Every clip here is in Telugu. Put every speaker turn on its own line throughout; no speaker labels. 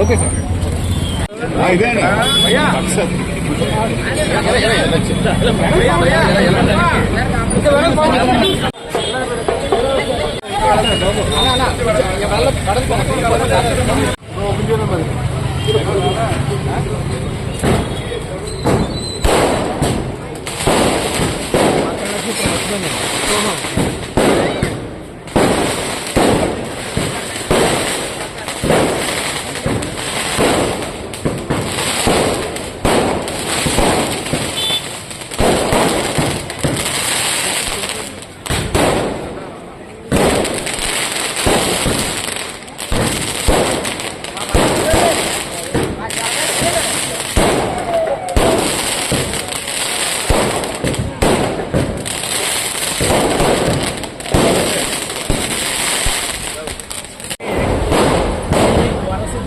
ఓకే సార్
ఇదేనా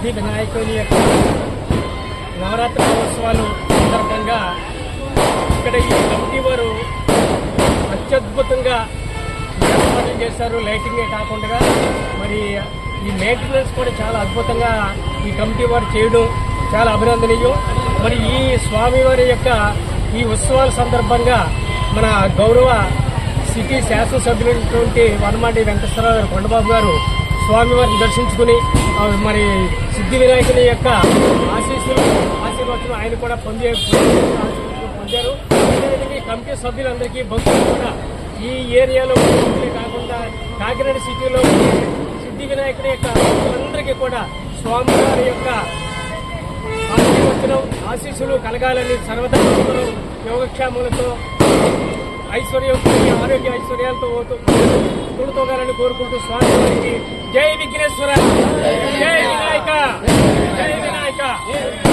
సిద్ధి వినాయకుని యొక్క నవరాత్రి మహోత్సవాలు సందర్భంగా ఇక్కడ ఈ కమిటీ వారు అత్యద్భుతంగా ఏర్పాట్లు చేశారు. లైటింగే కాకుండా మరి ఈ మెయింటెనెన్స్ కూడా చాలా అద్భుతంగా ఈ కమిటీ వారు చేయడం చాలా అభినందనీయం. మరి ఈ స్వామివారి యొక్క ఈ ఉత్సవాల సందర్భంగా మన గౌరవ సిటీ శాసనసభ్యులైనటువంటి వనమాటి వెంకటేశ్వరరావు గారు కొండబాబు గారు స్వామివారిని దర్శించుకుని మరి సిద్ధి వినాయకుని యొక్క ఆశీస్సులు ఆశీర్వచనం ఆయన కూడా పొందే పొందారు. అదేవిధంగా ఈ కమిటీ సభ్యులందరికీ భక్తులు కూడా ఈ ఏరియాలో కాకుండా కాకినాడ సిటీలో సిద్ధి వినాయకుని యొక్క భక్తులందరికీ కూడా స్వామివారి యొక్క ఆశీర్వచనం ఆశీస్సులు కలగాలని సర్వదా యోగక్షేమాలతో ఐశ్వర్యం ఆరోగ్య ఐశ్వర్యాలతో కూడుతోగాలని కోరుకుంటూ స్వామివారికి జై విఘ్నేశ్వర.
Yeah.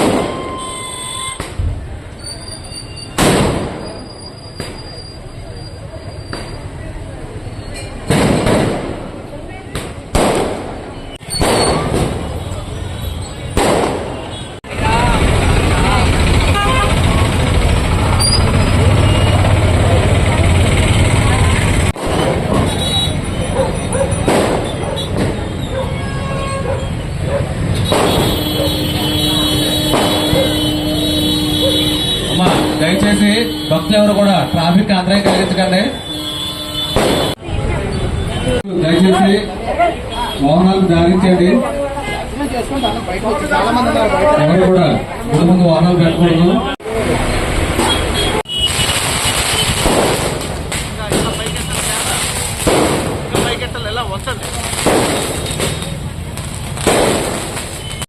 దయచేసి భక్తులు ఎవరు కూడా ట్రాఫిక్ అంతరాయం కలిగించకండి. దయచేసి వాహనాలు దారించండి ఎవరు కూడా ముందు ముందు వాహనాలు పెట్టకూడదు
ఎలా వచ్చండి?